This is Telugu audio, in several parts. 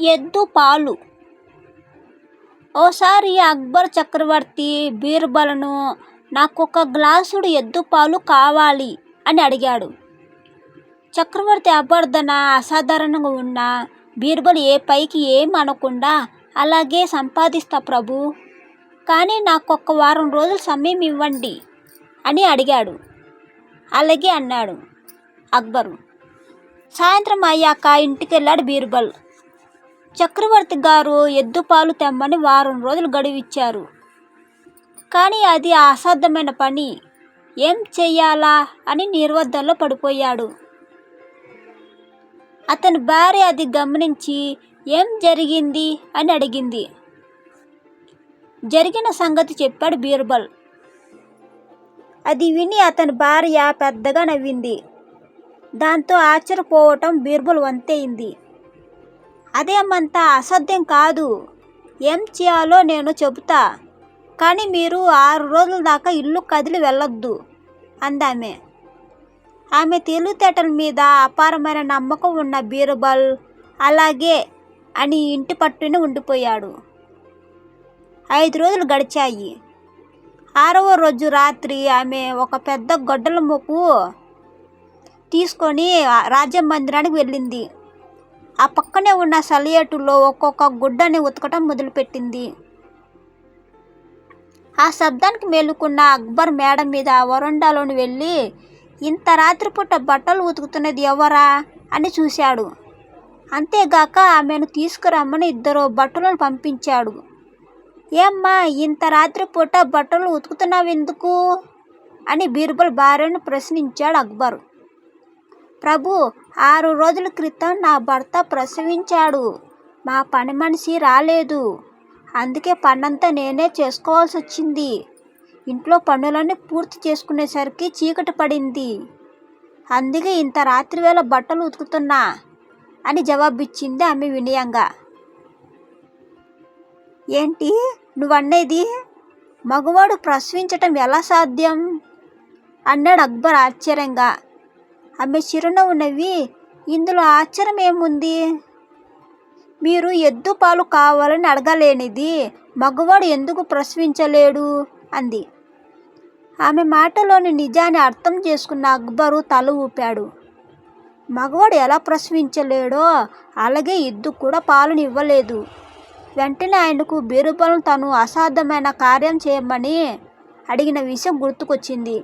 ఎద్దు పాలు. ఓసారి అక్బర్ చక్రవర్తి బీర్బలను నాకొక గ్లాసుడు ఎద్దు పాలు కావాలి అని అడిగాడు. చక్రవర్తి అభ్యర్థన అసాధారణంగా ఉన్న బీర్బల్ ఏ పైకి ఏం అనకుండా అలాగే సంపాదిస్తా ప్రభు. కానీ నాకు ఒక వారం రోజులు సమయం ఇవ్వండి అని అడిగాడు. అలాగే అన్నాడు అక్బరు. సాయంత్రం అయ్యాక ఇంటికి వెళ్ళాడు బీర్బల్. చక్రవర్తి గారు ఎద్దు పాలు తెమ్మని వారం రోజులు గడువిచ్చారు. కానీ అది అసాధ్యమైన పని. ఏం చెయ్యాలా అని నిర్వద్దలో పడిపోయాడు. అతని భార్య అది గమనించి ఏం జరిగింది? అని అడిగింది. జరిగిన సంగతి చెప్పాడు బీర్బల్. అది విని అతని భార్య పెద్దగా నవ్వింది. దాంతో ఆశ్చర్యపోవటం బీర్బల్ వంతైంది అదేమంత అసాధ్యం కాదు. ఏం చేయాలో నేను చెబుతా. కానీ మీరు ఆరు రోజుల దాకా ఇల్లు కదిలి వెళ్ళొద్దు అందామె. ఆమె తెలివితేటల మీద అపారమైన నమ్మకం ఉన్న బీర్బల్ అలాగే అని ఇంటి పట్టుని ఉండిపోయాడు. ఐదు రోజులు గడిచాయి. ఆరవ రోజు రాత్రి ఆమె ఒక పెద్ద గొడ్డల ముప్పు తీసుకొని రాజ్య మందిరానికి వెళ్ళింది. ఆ పక్కనే ఉన్న సలియేటులో ఒక్కొక్క గుడ్డని ఉతకటం మొదలుపెట్టింది. ఆ శబ్దానికి మేలుకున్న అక్బర్ మేడ మీద వరండాలోని వెళ్ళి ఇంత రాత్రిపూట బట్టలు ఉతుకుతున్నది ఎవరా? అని చూశాడు. అంతేగాక ఆమెను తీసుకురమ్మని ఇద్దరు బట్టలను పంపించాడు. ఏమ్మా ఇంత రాత్రిపూట బట్టలు ఉతుకుతున్నావు ఎందుకు అని బీర్బల్ భార్యను ప్రశ్నించాడు అక్బర్. ప్రభు ఆరు రోజుల క్రితం నా భర్త ప్రసవించాడు. మా పని మనిషి రాలేదు. అందుకే పనంతా నేనే చేసుకోవాల్సి వచ్చింది. ఇంట్లో పనులన్నీ పూర్తి చేసుకునేసరికి చీకటి పడింది. అందుకే ఇంత రాత్రి వేళ బట్టలు ఉతుకుతున్నా అని జవాబిచ్చింది ఆమె వినయంగా. ఏంటి నువ్వనేది మగవాడు ప్రసవించటం ఎలా సాధ్యం? అన్నాడు అక్బర్ ఆశ్చర్యంగా. ఆమె చిరునవ్వు నవ్వి ఇందులో ఆశ్చర్యం ఏముంది మీరు ఎద్దు పాలు కావాలని అడగలేనిది మగవాడు ఎందుకు ప్రశ్నించలేడు అంది. ఆమె మాటలోని నిజాన్ని అర్థం చేసుకున్న అక్బరు తల ఊపాడు. మగవాడు ఎలా ప్రశ్నించలేడో అలాగే ఇద్దు కూడా పాలను ఇవ్వలేదు వెంటనే ఆయనకు బీరుబలం తను అసాధ్యమైన కార్యం చేయమని అడిగిన విషయం గుర్తుకొచ్చింది.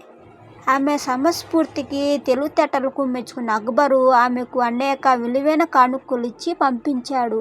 ఆమె సమస్ఫూర్తికి తెలివితేటలకు మెచ్చుకున్న అక్బరు ఆమెకు అనేక విలువైన కానుకలు ఇచ్చి పంపించాడు.